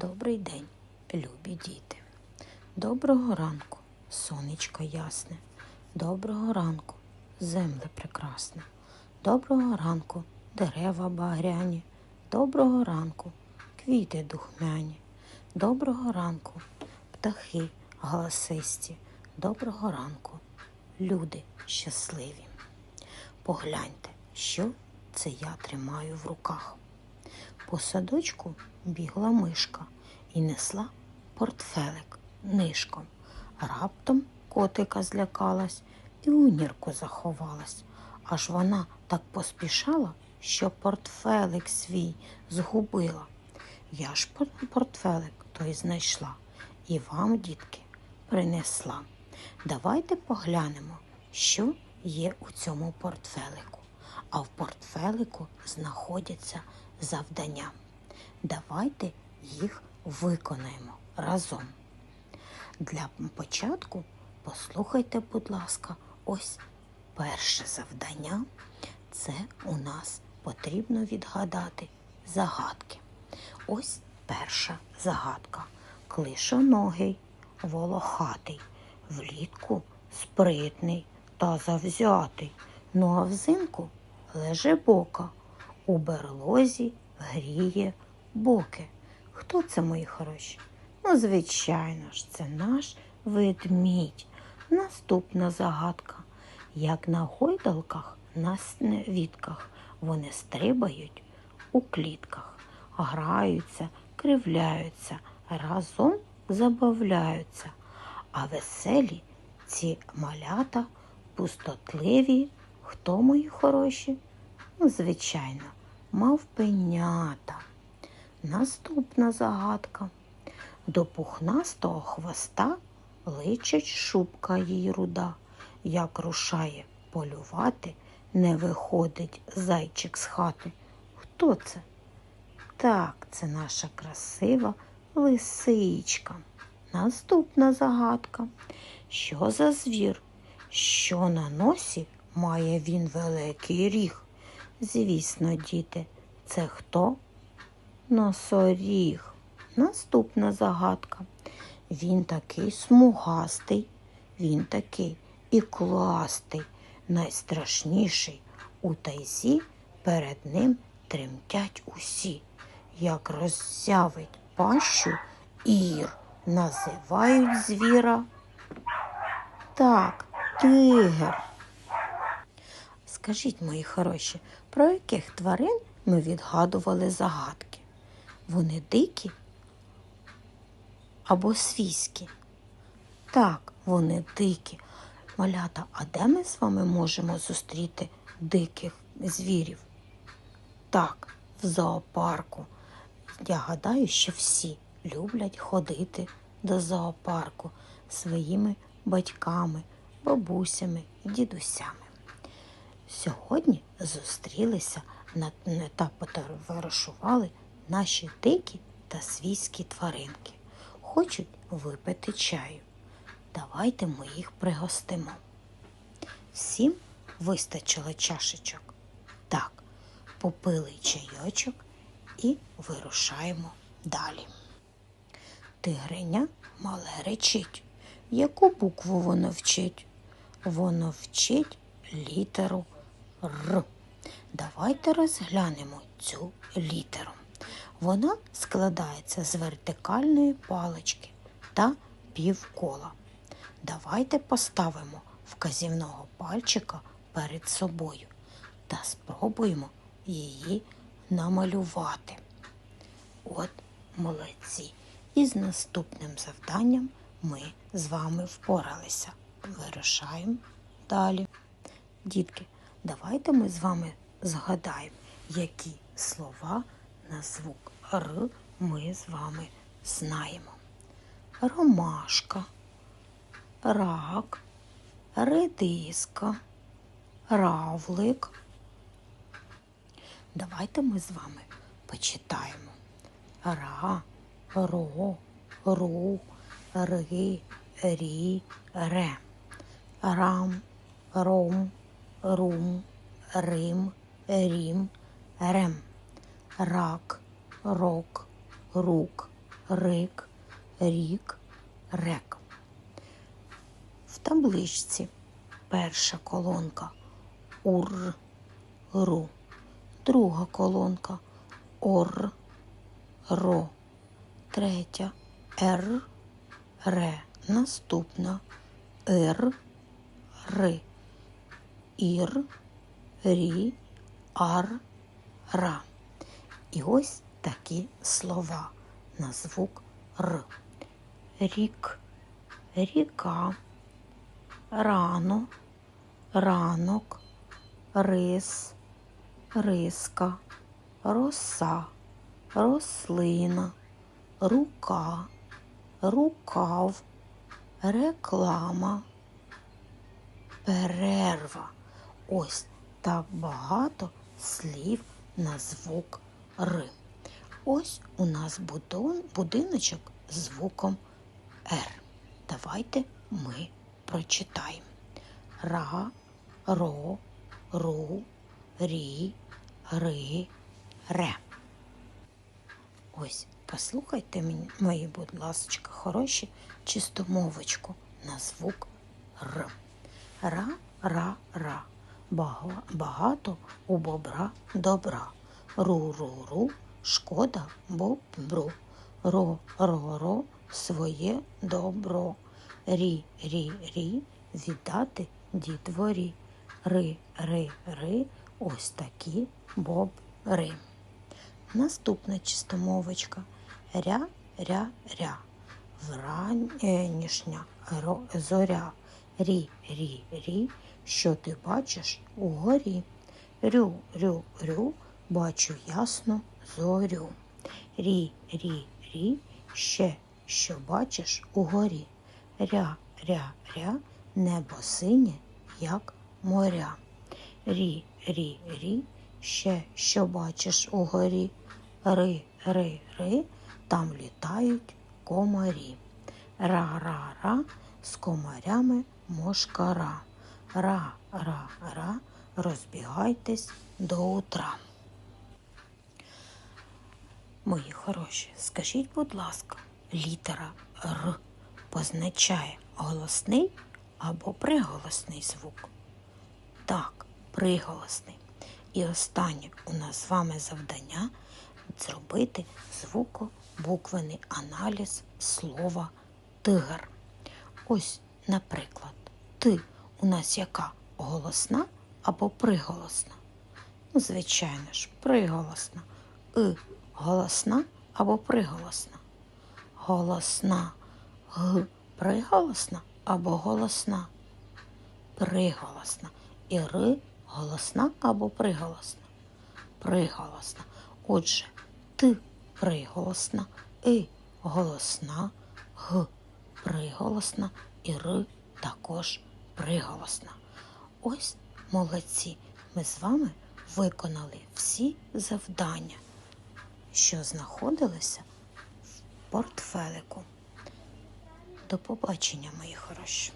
Добрий день, любі діти. Доброго ранку, сонечко ясне. Доброго ранку, земле прекрасне. Доброго ранку, дерева багряні. Доброго ранку, квіти духмяні. Доброго ранку, птахи голосисті. Доброго ранку, люди щасливі. Погляньте, що це я тримаю в руках. По садочку бігла мишка і несла портфелик нишком. Раптом котика злякалась і у нірку заховалась. Аж вона так поспішала, що портфелик свій згубила. Я ж портфелик той знайшла і вам, дітки, принесла. Давайте поглянемо, що є у цьому портфелику. А в портфелику знаходяться завдання. Давайте їх виконаємо разом. Для початку послухайте, будь ласка, ось перше завдання. Це у нас потрібно відгадати загадки. Ось перша загадка. Клишоногий, волохатий, влітку спритний та завзятий. Ну а взимку лежебока, у берлозі гріє боки. Хто це, мої хороші? Ну, звичайно ж, це наш ведмідь. Наступна загадка. Як на гойдалках, на вітках вони стрибають у клітках, граються, кривляються, разом забавляються. А веселі ці малята пустотливі. Хто мої хороші? Ну, звичайно, мавпенята. Наступна загадка. До пухнастого хвоста личить шубка їй руда. Як рушає полювати, не виходить зайчик з хати. Хто це? Так, це наша красива лисичка. Наступна загадка. Що за звір? Що на носі має він великий ріг? Звісно, діти, це хто? Носоріг. Наступна загадка. Він такий смугастий, він такий і кластий, найстрашніший. У тайзі перед ним тремтять усі. Як роззявить пащу ір, називають звіра. Так, тигр. Скажіть, мої хороші, про яких тварин ми відгадували загадки? Вони дикі або свійські? Так, вони дикі. Малята, а де ми з вами можемо зустріти диких звірів? Так, в зоопарку. Я гадаю, що всі люблять ходити до зоопарку своїми батьками, бабусями, дідусями. Сьогодні зустрілися та потоваришували наші дикі та свійські тваринки. Хочуть випити чаю. Давайте ми їх пригостимо. Всім вистачило чашечок. Так, попили чайочок і вирушаємо далі. Тигриня мале речить. Яку букву воно вчить? Воно вчить літеру Р. Давайте розглянемо цю літеру. Вона складається з вертикальної палички та півкола. Давайте поставимо вказівного пальчика перед собою та спробуємо її намалювати. От молодці. І з наступним завданням ми з вами впоралися. Вирушаємо далі. Дітки, давайте ми з вами згадаємо, які слова на звук Р ми з вами знаємо. Ромашка, рак, редиска, равлик. Давайте ми з вами почитаємо. Ра, ро, ру, ри, рі, ре. Рам, ром, рум, рим, рім, рем. Рак, рок, рук, рик, рік, рек. В табличці перша колонка ур, ру, друга колонка ор, ро, третя р, ре, наступна р, ри, ір, рі, ар, ра. І ось такі слова на звук Р. Рік, ріка, рано, ранок, рис, риска, роса, рослина, рука, рукав, реклама, перерва. Ось так багато слів на звук Р. Ось у нас будиночок з звуком Р. Давайте ми прочитаємо. Ра, ро, ру, рі, ри, ре. Ось, послухайте мої, будь ласка, хороші чистомовочку на звук Р. Ра, ра, ра. Багато у бобра добра. Ру, ру, ру, шкода бобру. Ро, ро, ро, своє добро. Рі, рі, рі, віддати дітворі. Ри, ри, ри, ось такі бобри. Наступна чистомовочка. Ря, ря, ря. Вранішня зоря. Рі, рі, рі, що ти бачиш угорі. Рю, рю, рю, бачу ясну зорю. Рі, рі, рі, ще, що бачиш угорі. Ря, ря, ря, небо синє, як моря. Рі, рі, рі, ще, що бачиш угорі. Ри, ри, ри, там літають комарі. Ра, ра, ра, з комарями мошкара. Ра, ра, ра, розбігайтесь до утра. Мої хороші, скажіть, будь ласка, літера Р позначає голосний або приголосний звук? Так, приголосний. І останнє у нас з вами завдання зробити звукобуквений аналіз слова тигр. Ось, наприклад, ти у нас яка голосна або приголосна? Ну, звичайно ж, приголосна. И голосна або приголосна? Голосна. Г приголосна або голосна? Приголосна. І ри голосна або приголосна? Приголосна. Отже, ти приголосна, и голосна, г приголосна і р також приголосна. Ось молодці. Ми з вами виконали всі завдання, що знаходилися в портфелику. До побачення, мої хороші.